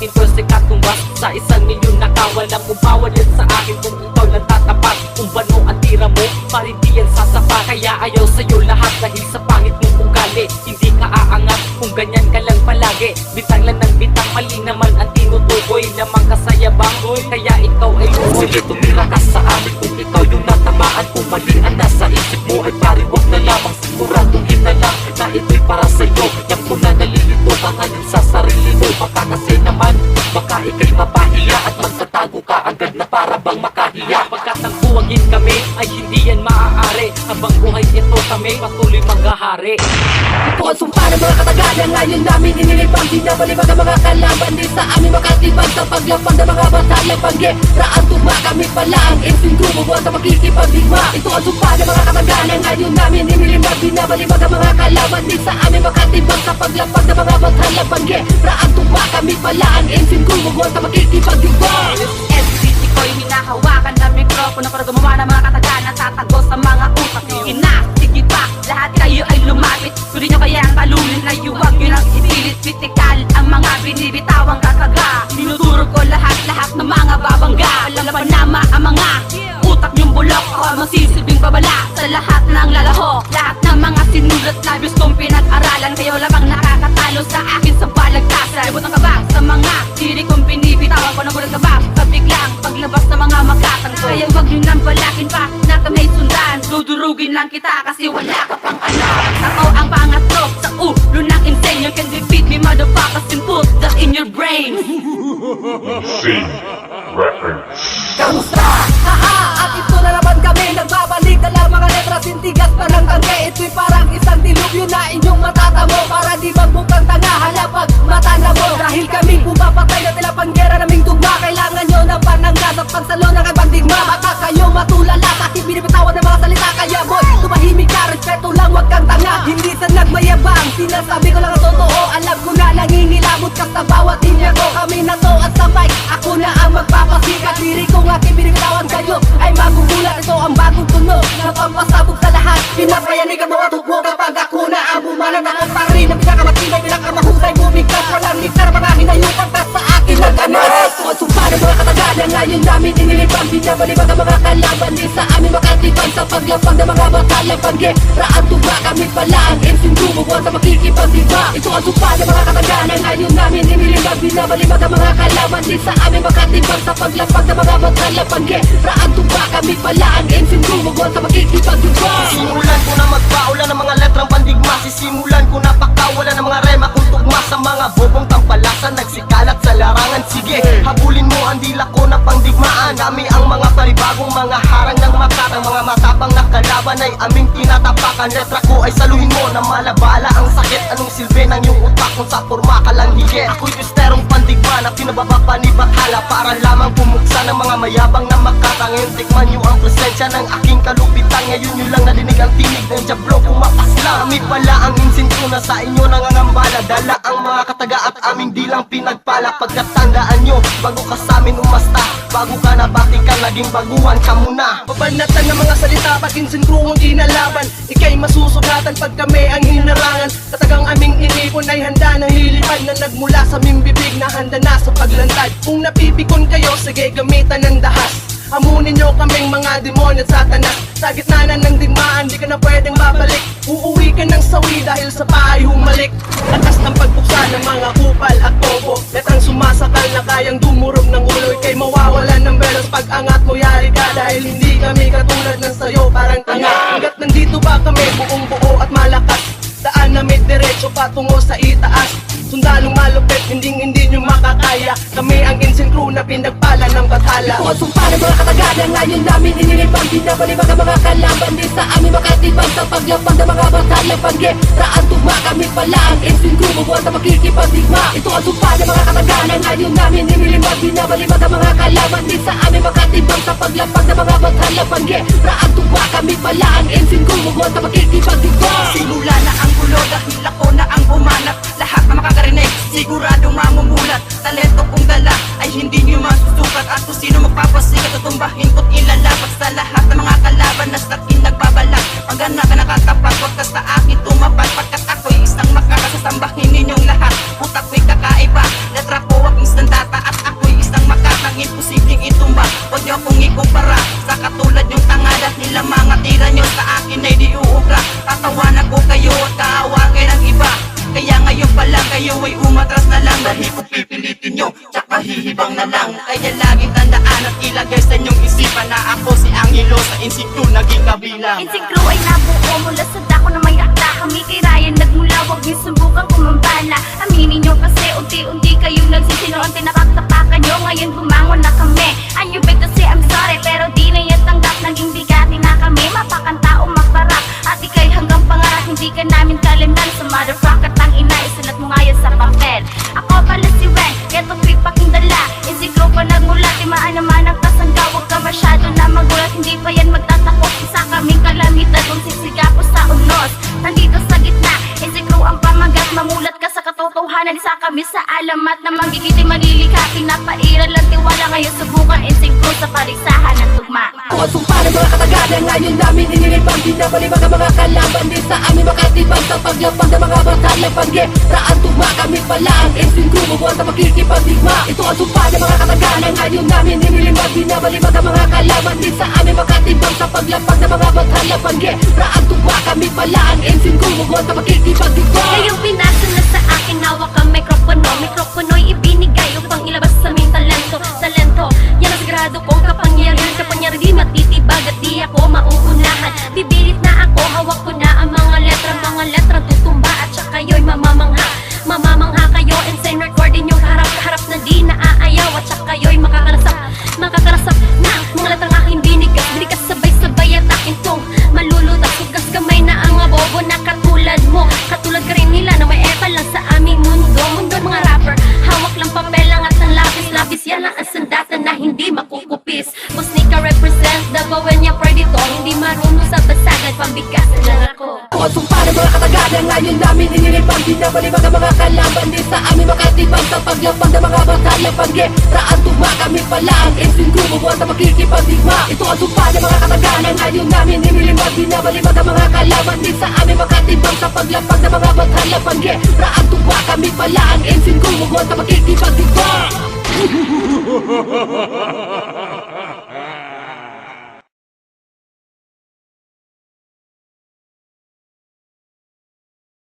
akin First ay katumbas Sa isang milyon nakawala mo Bawal yan sa akin. Kung ikaw lang tatapat Kung ba no ang tira mo Para hindi yan sasapa. Kaya ayaw sa'yo lahat Dahil sa pangit mong ugali. Hindi ka aangat Kung ganyan ka lang palagi. Bitang lang ng bitang Mali naman ang tinutukoy. Lamang kasaya bang Kaya ikaw ay lumoy Tumira ka sa amin Kung ikaw yung natamaan. Kung mali ang nasa isip mo Ay pari wag na lamang Siguradong hinala Na ito'y para sa'yo Habang buhay ito kami patuloy maghahari. Ito ang sumpa ng mga katagalan Ngayon namin inilibang. Binabalibag ang mga kalaban Di sa amin makatibag. Sa paglapag ng mga batalya Panggiraan tuma kami pala Ang insing gumubuwa sa makikipagdigma Ito ang sumpa ng mga katagalan Ngayon namin inilibag Binabalibag ang mga kalaban Di sa amin makatibag. Sa paglapag ng mga batalya Panggiraan tuma kami pala Ang insing gumubuwa sa makikipagdigma SBT ko'y hinahawakan ng mikropono para gumawa ng Ang mga binibitawang kakaga Tinuturo ko lahat-lahat ng mga babangga. Alam pa nama ang mga utak yung bulok Ako ang masisilbing babala. Sa lahat ng lalaho Lahat ng mga sinulat labios kong pinag-aralan. Kayo lamang nakakatalo sa akin sa balagtasan Ibutang ka ba sa mga diri kong binibitawan? Ko ng bulag ka ba Pabiglang paglabas ng mga makatang ko. Kaya wag nyo nang balakin pa na kamay sundan. Dudurugin lang kita kasi wala ka pang alam. Ako ang pangatlo sa ulo ng insane You can defeat me that in your brain. C reference. Kamusta? Haha! At ito na naman kami. Nagbabalik dala mga letras Sintigas pa ng tangke. Ito'y parang isang dilubyo na inyong matatamo. Para di magbukang tanga Halapag mata na mo. Dahil kami pumapatay na tila panggera naming tugma. Kailangan nyo ng pananggas At pansalo ng ibang digma Baka kayo matulala Sa aking binibitawan ng mga salita. Kaya boy, tumahimik ka. Respeto lang, wag kang tanga. Hindi sa nagmayabang. Sinasabi ko lang ang totoo. Alam ko na nangingilabot ka sa bawat linya ko. Kami na to at sabay. Ako na ang magpapasikat. Diri ko nga binibitawan kayo. Ay magugulat Ito ang bagong tunog Na pampasabog sa lahat. Pinapayanigan mo at hukbo Kapag ako na ang bumanat. Ako pa rin ang pinakamatinay Pinakamahusay. Bumigkas Walang mixer mga hinayupan Pa sa akin. Ang ganas Kung sumpa ng mga katagalan Ngayon namin inilibang Binabalibag ang mga kalaban Di sa amin makatibang Sa paglapag ng mga batalya Panggiraan tuba kami pala Ang gumubuwa sa makikipagdiba. Ito ang sumpa ng mga katagalan Ngayon namin inilibang Binabalibag ang mga kalaban. Di sa amin makatibang Sa paglapag ng mga batalya Panggiraan tuba kami pala Ang insing gumubuwa sa makikipagdiba. Simulan ko na magpaula ng mga letrang pandigma. Sisimulan ko na pakawala ng mga rema kung tugma Sa mga bobong tampalasan Nagsikalat sa larangan. Sige, habulin ang dila ko na pangdigmaan. Kami ang mga panibagong mga harang ng makatang Mga matapang na kalaban ay aming tinatapakan. Letra ko ay saluhin mo na malabala ang sakit. Anong silbi ng iyong utak kung sa forma ka lang higit? Ako'y twisterong pandigma na pinababa pa ni Bathala Para lamang pumuksa ng mga mayabang na makatang Ngayon tikman nyo ang presensya ng aking kalupitan. Ngayon nyo lang nadinig ang tinig ng Diablo pumapasla Kami pala ang insinto na sa inyo nangangambala. Dala ang mga kataga at aming dilang pinagpala. Pagkatandaan nyo, bago ka sa amin umasta Bago ka na batikan, naging baguhan? Ka muna. Pabanatan ng mga salita pag insinkruhong inalaban Ika'y masusugatan pag kami ang hinarangan. Katagang aming inipon ay handa ng lilipad Na nagmula sa aming bibig na handa na sa paglantad. Kung napipikon kayo, sige gamitan ng dahas Hamunin nyo kaming mga demonyo at satanas Sa gitna na ng digmaan, di ka na pwedeng babalik. Uuwi ka ng sawi dahil sa paay humalik. Lakas ng pagbuksa ng mga kupal at topo Letang sumasakal na kayang dumurog ng ulo Ika'y mawawalan ng belos pag angat mo yari ka. Dahil hindi kami katulad ng sayo parang tanga. Hanggat nandito pa kami buong buo at malakas diretso patungo sa itaas. Sundalong malupit, hindi hindi nyo makakaya. Kami ang insane crew na pinagpala ng bathala Ito ang sumpa ng mga katagalan Ngayon namin inilibang Binabalibag ang mga kalaban Di sa amin makatibang Sa paglapag ng mga batalya Panggiraan tuma kami pala Ang insing gumubuwa sa makikipagdigma Ito ang sumpa ng mga katagalan Ngayon namin inilibang Binabalibag ang mga kalaban Di sa amin makatibang Sa paglapag ng mga batalya Panggiraan ko't ilalapat Sa lahat ng mga kalaban na sa akin nagbabalak Pag na ka nakatapat, huwag ka sa akin tumapat. Pagkat ako'y isang makakasasambahin ninyong lahat. Utak ko'y kakaiba, letra ko aking sandata At ako'y isang makatang imposibleng itumba Huwag niyo akong ikumpara. Sa katulad yung tanga ang mga tira nyo sa akin ay di uubra At Tinatawanan ko kayo at kaawa kayo ng iba. Kaya ngayon pa lang kayo ay umatras na lang. Dahil kung pipilitin nyo, tsaka hihibang na lang. Kaya laging tandaan at ilagay sa inyong isipan Na ako si Angelo sa insikto naging kabilang. Crew ay nabuo mula sa dako na may akda Kami kay Ryan nagmula, huwag niyo subukan kumambala Aminin nyo kasi unti-unti kayong nagsisino. Ang tinakaktapakan nyo, ngayon bumangon na kami. And you beg say I'm sorry, pero di kami sa alamat Na magigiti malilikhating napairal ang tiwala. Ngayon subukan Insing crew sa paligsahan ng tugma. Ang sumpa ng mga katagalan Ngayon namin inilipang Binabalibag ang mga kalaban Di sa amin makatibag Sa paglapag ng mga batalya Pag-raan tugma? Kami pala Ang insing crew Bubuan sa makikipagdigma Ito ang sumpa ng mga katagalan Ngayon namin inilipag Binabalibag ang mga kalaban Di sa amin makatibag Sa paglapag ng mga batalya Pag-raan tugma? Kami pala Ang insing crew Bubuan sa makikipagdigma Ngayong pinasa bobo na katulad mo. Katulad ka rin nila na may epal lang sa aming mundo. Mundo mga rapper Hawak lang papel lang at ang lapis-lapis. Yan lang ang sandata na hindi makukupis. Musnika Davao niya dito Hindi marunong sa basagan Pambigas lang ako. Ang sumpa ng mga katagalan Ngayon namin inilipang. Binabalibag ang mga kalaban Di sa amin makatibag Sa paglapag ng mga batalya Pag-raan tugma kami pala Ang crew Bubuan sa makikipagdigma Ito ang sumpa ng mga katagalan Ngayon namin inilipang. Binabalibag ang mga kalaban Di sa amin makatibag Sa paglapag ng mga batalya Pag-raan tugma kami pala Ang crew Bubuan sa makikipagdigma